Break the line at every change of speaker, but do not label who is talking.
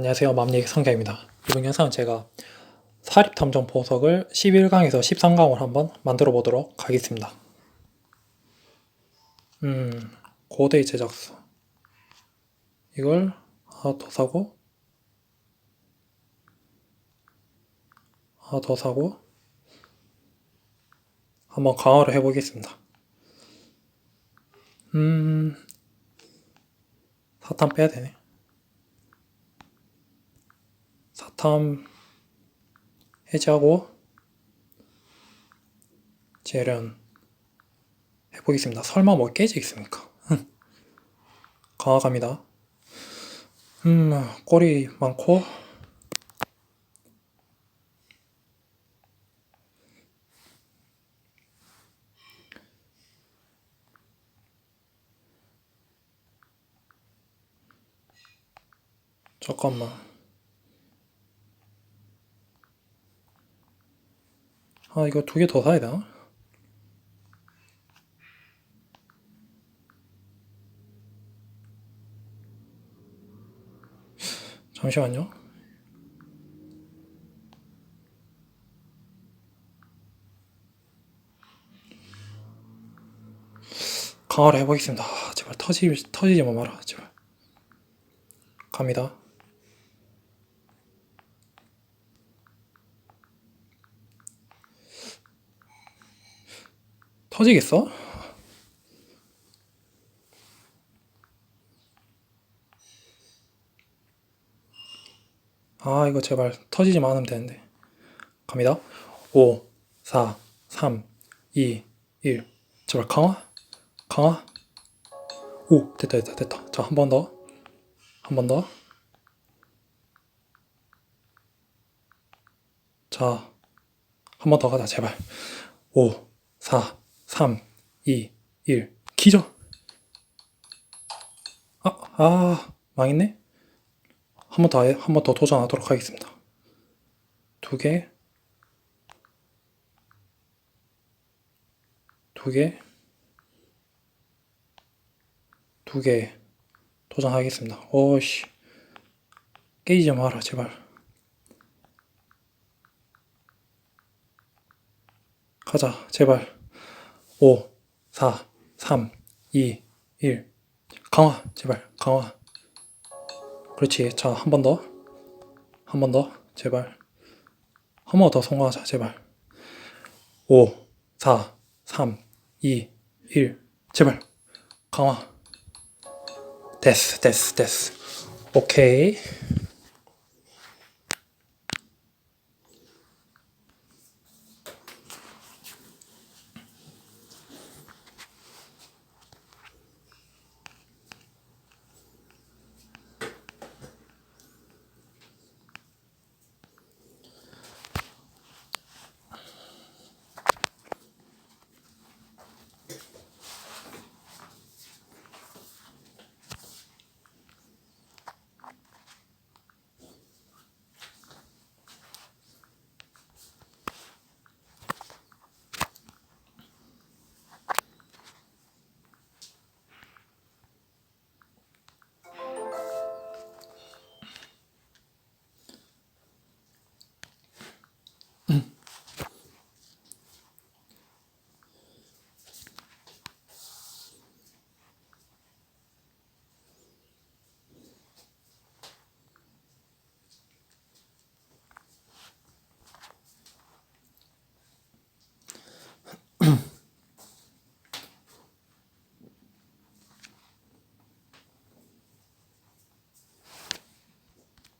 안녕하세요. 맘얘기 성경입니다. 이번 영상은 제가 사립탐정 보석을 11강에서 13강으로 한번 만들어 보도록 하겠습니다. 음, 고대의 제작서. 이걸 하나 더 사고, 하나 더 사고, 한번 강화를 해보겠습니다. 음, 사탄 빼야 되네. 사탐 해제하고 재련 해보겠습니다. 설마 뭐 깨지겠습니까? 강화 갑니다. 음, 꼬리 많고 잠깐만. 아, 이거 두 개 더 사야 되나? 잠시만요. 강화를 해보겠습니다. 아, 제발 터지, 터지지만 마라. 제발. 갑니다. 터지겠어? 아, 이거 제발 터지지만 않으면 되는데. 갑니다. 5, 4, 3, 2, 1. 제발 강화? 강화? 오, 됐다, 됐다, 됐다. 자, 한 번 더. 한 번 더. 자, 한 번 더 가자, 제발. 5, 4, 3, 2, 1. 기저! 아, 아, 망했네? 한 번 더, 한 번 더 도전하도록 하겠습니다. 두 개. 두 개. 두 개. 도전하겠습니다. 오씨. 깨지지 마라, 제발. 가자, 제발. 5, 4, 3, 2, 1. 강화, 제발, 강화. 그렇지. 자, 한 번 더. 한 번 더. 제발. 한 번 더 성공하자, 제발. 5, 4, 3, 2, 1. 제발. 강화. 됐어, 됐어, 됐어. 오케이. Mm.